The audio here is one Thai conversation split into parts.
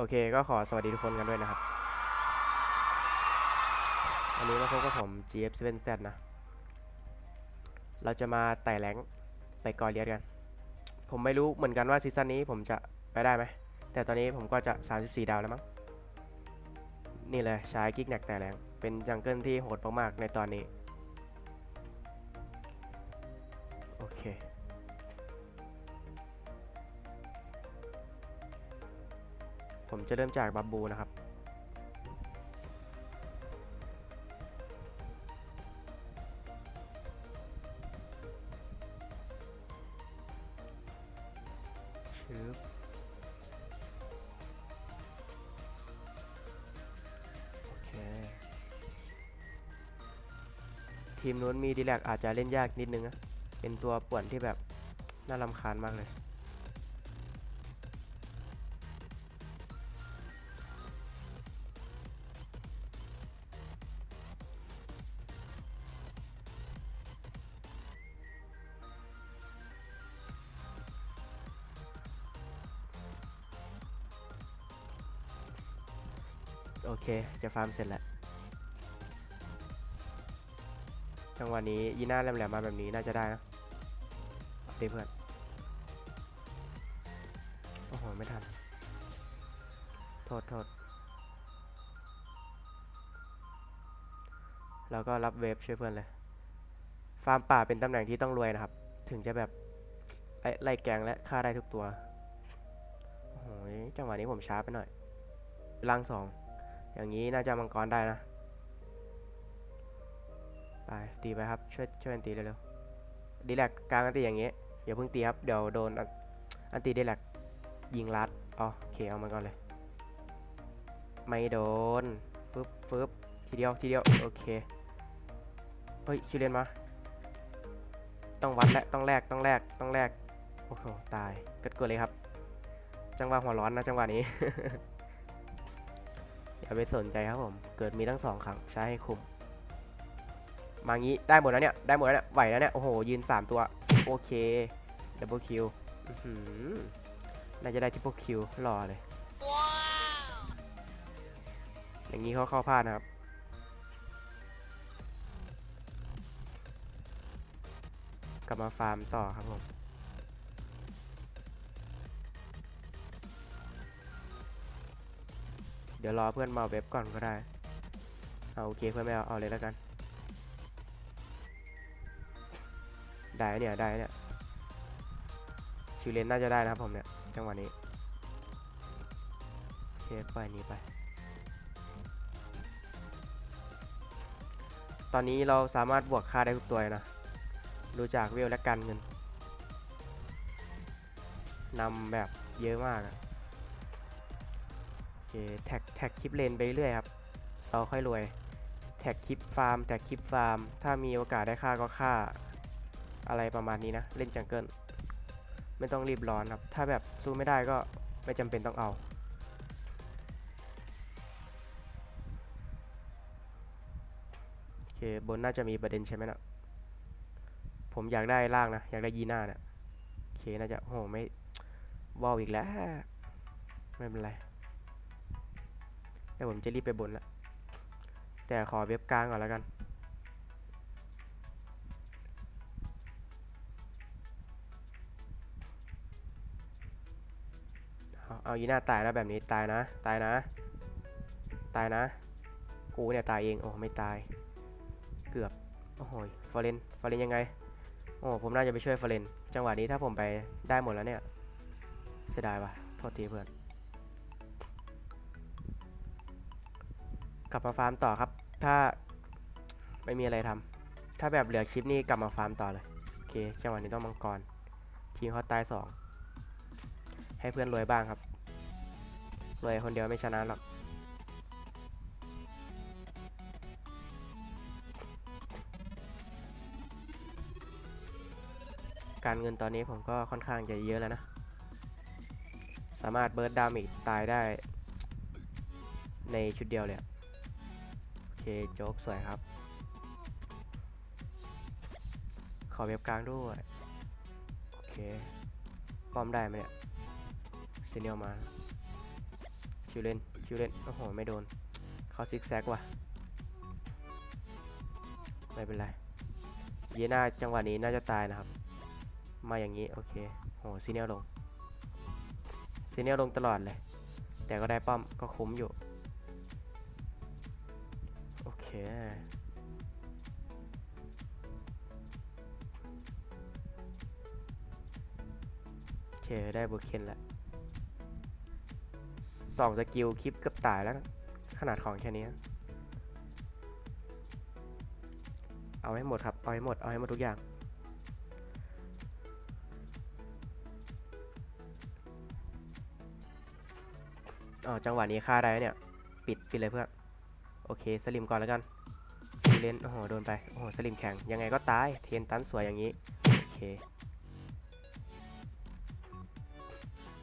โอเคก็ขอสวัสดีทุกคนกันด้วยนะครับวันนี้มาพบกับผม GF7Z นะ เราจะมาไต่แรงไปกอเลียนกัน ผมไม่รู้เหมือนกันว่าซีซั่นนี้ผมจะไปได้ไหม แต่ตอนนี้ผมก็จะ 34 ดาวแล้วมั้ง นี่เลยใช้กิ๊กแนกแต่แรงเป็นจังเกิลที่โหดมากๆในตอนนี้ โอเค ผมจะเริ่มจากบับบูนะครับชึบโอเค ทีมนู้นมีดีแลกอาจจะเล่นยากนิดนึงนะ เป็นตัวป่วนที่แบบน่ารำคาญมากเลย เคจะฟาร์มเสร็จแล้วจังหวะนี้ยีน่าแหลมๆมาแบบนี้น่าจะได้นะเอาดีเพื่อน โอ้โห ไม่ทัน โทษโทษแล้วก็รับเวฟช่วยเพื่อนเลย ฟาร์มป่าเป็นตำแหน่งที่ต้องรวยนะครับ ถึงจะแบบไล่ไล่แกงและฆ่าได้ทุกตัว โอ้โห จังหวะนี้ผมช้าไปหน่อย ล่างสอง อย่างนี้น่าจะมังกรได้นะ ไปตีไปครับ ช่วยช่วยกันตีเร็วๆดีแลกกลางอันตีอย่างนี้อย่าเพิ่งตีครับ เดี๋ยวโดนอันอันตีดีแลกยิงลัดอ๋อโอเคเอามันก่อนเลย ไม่โดนฟึบฟึบทีเดียวทีเดียวโอเคเฮ้ยคิวเรียนมา ต้องวัดและต้องแลกต้องแลกต้องแลกโอ้โหตายเกิดเกิดเลยครับ จังหวะหัวร้อนนะจังหวะนี้ อย่าไปสนใจครับผม เกิดมีทั้งสองครั้งใช้ให้คุ้มมางี้ได้หมดแล้วเนี่ย ได้หมดแล้วเนี่ย ไหวแล้วเนี่ย โอ้โห ยืน 3 ตัว โอเค ดับเบิลคิวน่าจะได้ทิปเปิลคิวรอเลย อย่างนี้เขาเข้าพลาดนะครับ กลับมาฟาร์มต่อครับผม เดี๋ยวรอเพื่อนมาเว็บก่อนก็ได้เอาโอเคเพื่อนไม่เอาเอาเลยแล้วกัน ได้เนี่ยได้เนี่ยคิวเลนน่าจะได้นะครับผมเนี่ยจังหวะนี้โอเคปล่อยนี้ไป ตอนนี้เราสามารถบวกค่าได้ทุกตัวนะดูจากเวลและการเงินนำแบบเยอะมากอะ แท็กแท็กคลิปเลนไปเรื่อยครับ เราค่อยรวย แท็กคลิปฟาร์มแท็กคลิปฟาร์ม ถ้ามีโอกาสได้ค่าก็ค่า อะไรประมาณนี้นะ เล่นจังเกิลไม่ต้องรีบร้อนครับ ถ้าแบบสู้ไม่ได้ก็ไม่จำเป็นต้องเอาโอเคบนน่าจะมีประเด็นใช่ไหมนะผมอยากได้ล่างนะ อยากได้ยีน่าเนี่ยโอเคน่าจะโอ้โหไม่วอลอีกแล้ว ไม่เป็นไร แต่ผมจะรีบไปบนละแต่ขอเว็บกลางก่อนแล้วกันเอาอายีน่าตายแล้วแบบนี้ตายนะ ตายนะ ตายนะ กูเนี่ยตายเอง โอ้ไม่ตาย เกือบ โอ้โหฟอเรนฟอเรนยังไง โอ้ผมน่าจะไปช่วยฟอเรนจังหวะนี้ถ้าผมไปได้หมดแล้วเนี่ย เสียดายว่ะ โทษทีเพื่อน กลับมาฟาร์มต่อครับ ถ้าไม่มีอะไรทำถ้าแบบเหลือคลิปนี้กลับมาฟาร์มต่อเลย โอเคจังหวะนี้ต้องมังกร ทีมเขาตายสอง ให้เพื่อนรวยบ้างครับ รวยคนเดียวไม่ชนะหรอก การเงินตอนนี้ผมก็ค่อนข้างจะเยอะแล้วนะ สามารถเบิร์ดดามิตายได้ในชุดเดียวเลยอะ โอเคโจ๊กสวยครับ ขอเว็บกลางด้วย โอเค ป้อมได้ไหมเนี่ยซีเนียลมา คิวเลนคิวเลนโอ้โห ไม่โดน เขาซิกแซกว่ะ ไม่เป็นไร เยน่าจังหวะนี้น่าจะตายนะครับ มาอย่างนี้ โอเค โหซีเนียลลงซีเนียลลงตลอดเลย แต่ก็ได้ป้อมก็คุ้มอยู่ เคโอเค ได้เบอร์เคนแล้วสองสกิลคลิปเกือบตายแล้ว ขนาดของแค่นี้ เอาให้หมดครับ เอาให้หมด เอาให้หมดทุกอย่างอ๋อจังหวะนี้ฆ่าได้เนี่ย ปิด ปิดเลยเพื่อน โอเคสลิมก่อนแล้วกันทีเลนโอ้โหโดนไป โอ้โหสลิมแข็ง ยังไงก็ตาย เทนตันสวยอย่างนี้ โอเค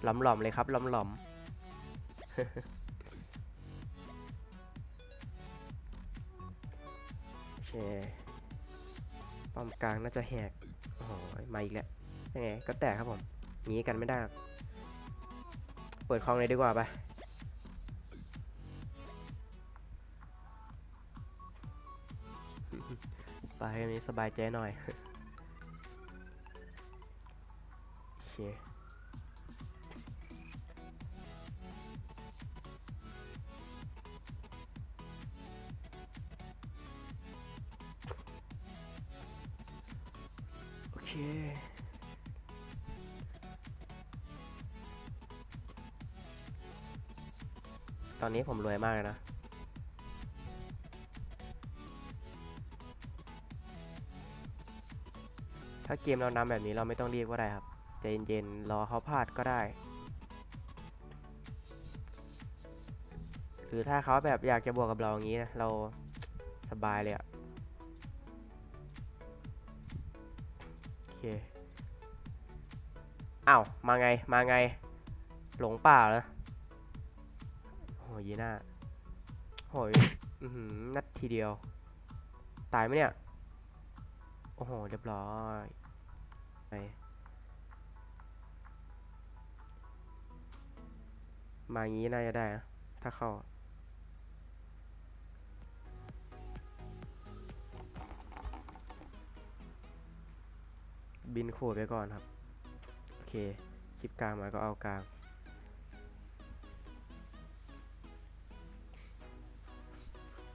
หลอมหลอมๆเลยครับหลอมหลอมๆโอเคป้อมกลางน่าจะแหกโอ้โหมาอีกแล้วยังไงก็แตกครับผมหนีกันไม่ได้ เปิดคลองเลยดีกว่าไป ไปอันนี้สบายใจหน่อย โอเค โอเคตอนนี้ผมรวยมากเลยนะ ถ้าเกมเรานำแบบนี้เราไม่ต้องรีบก็ได้ครับใจเย็นๆรอเขาพลาดก็ได้ หรือถ้าเขาแบบอยากจะบวกกับเราอย่างนี้นะเราสบายเลยอะโอเคอ้าวมาไงมาไง หลงป่าเหรอโหยีน่าโหยอือหือนัดทีเดียว ตายไหมเนี่ย โอ้โห เรียบร้อยไปมาอย่างนี้น่าจะได้นะถ้าเข้า บินขู่ไปก่อนครับ โอเค คลิปกลางมาก็เอากลาง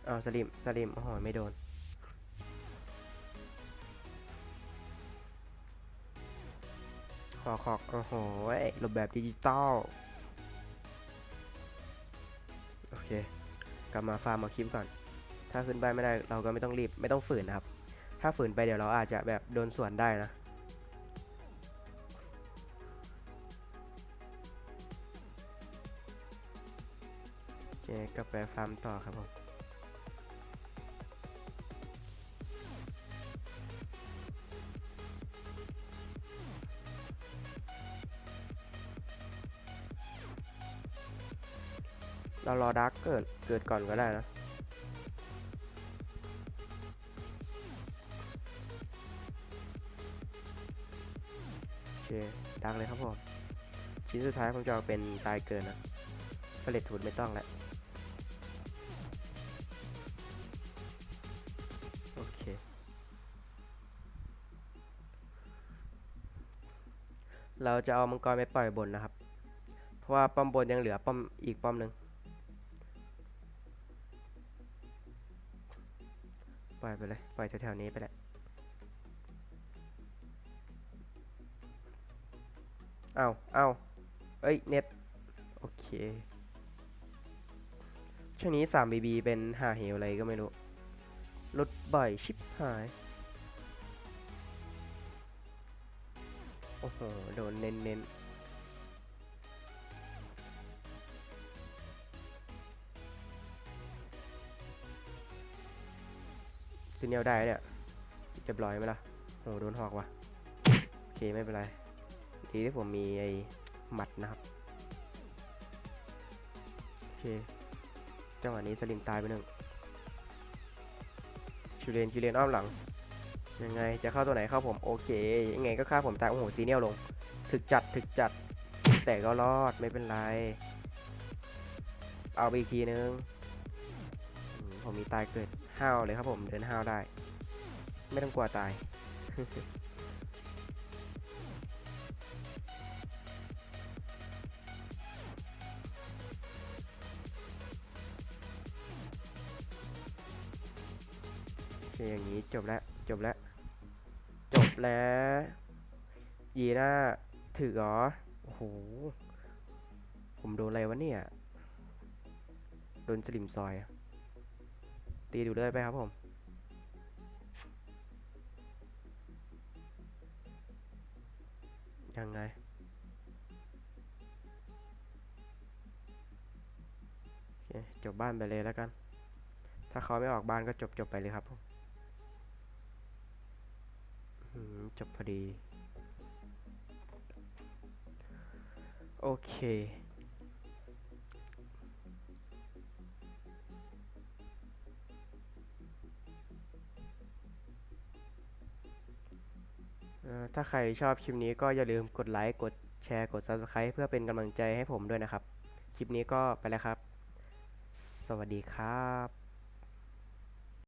เอาสลิม สลิม โอ้โห ไม่โดน อขอกโอ้โหรูปแบบดิจิตอล โอเค กลับมาฟาร์มมาคลิปก่อน ถ้าขึ้นไปไม่ได้เราก็ไม่ต้องรีบ ไม่ต้องฝืนนะครับ ถ้าฝืนไปเดี๋ยวเราอาจจะแบบโดนสวนได้นะโอเคก็ไปฟาร์มต่อครับผม เรารอดักเกิดเกิดก่อนก็ได้นะโอเคดักเลยครับผม ชิ้นสุดท้ายผมจะเอาเป็นตายเกินนะผลิตทุนไม่ต้องแล้วโอเค เราจะเอามังกรไปปล่อยบนนะครับ เพราะว่าป้อมบนยังเหลือป้อมอีกป้อมหนึ่ง ล่อยไปเลย ปล่อยแถวๆนี้ไปแหละ เอาเอาเอ้ย เน็ต โอเค ช่วงนี้ 3BB เป็นหาเหวอะไรก็ไม่รู้ลดบ่อยชิบหาย โอ้โห โดนเน้นๆ ซีเนียลได้เนี่ยเรียบร้อยไหมล่ะโอ้โหโดนหอกว่ะโอเคไม่เป็นไรดีที่ผมมีไอ้หมัดนะครับโอเคจังหวะนี้สลิมตายไปหนึ่งคิวเลนคิวเลนอ้อมหลังยังไงจะเข้าตัวไหนเข้าผมโอเคยังไงก็ฆ่าผมตายโอ้โหซีเนียลลง ถึกจัดถึกจัด แต่ก็รอดไม่เป็นไร เอาไปอีกทีนึง ผมมีตายเกิด ห้าวเลยครับผมเดินห้าวได้ ไม่ต้องกลัวตาย โอเคอย่างนี้จบแล้วจบแล้ว จบแล้วยีน่าถือเหรอโอ้โหผมโดนอะไรวะเนี่ย โดนสลิมซอยอะ ตีดูเลือดไปครับผม ยังไง จบบ้านไปเลยแล้วกัน ถ้าเขาไม่ออกบ้านก็จบจบไปเลยครับผมจบพอดี โอเค ถ้าใครชอบคลิปนี้ก็อย่าลืมกดไลค์ กดแชร์ กด Subscribe เพื่อเป็นกำลังใจให้ผมด้วยนะครับ คลิปนี้ก็ไปแล้วครับ สวัสดีครับ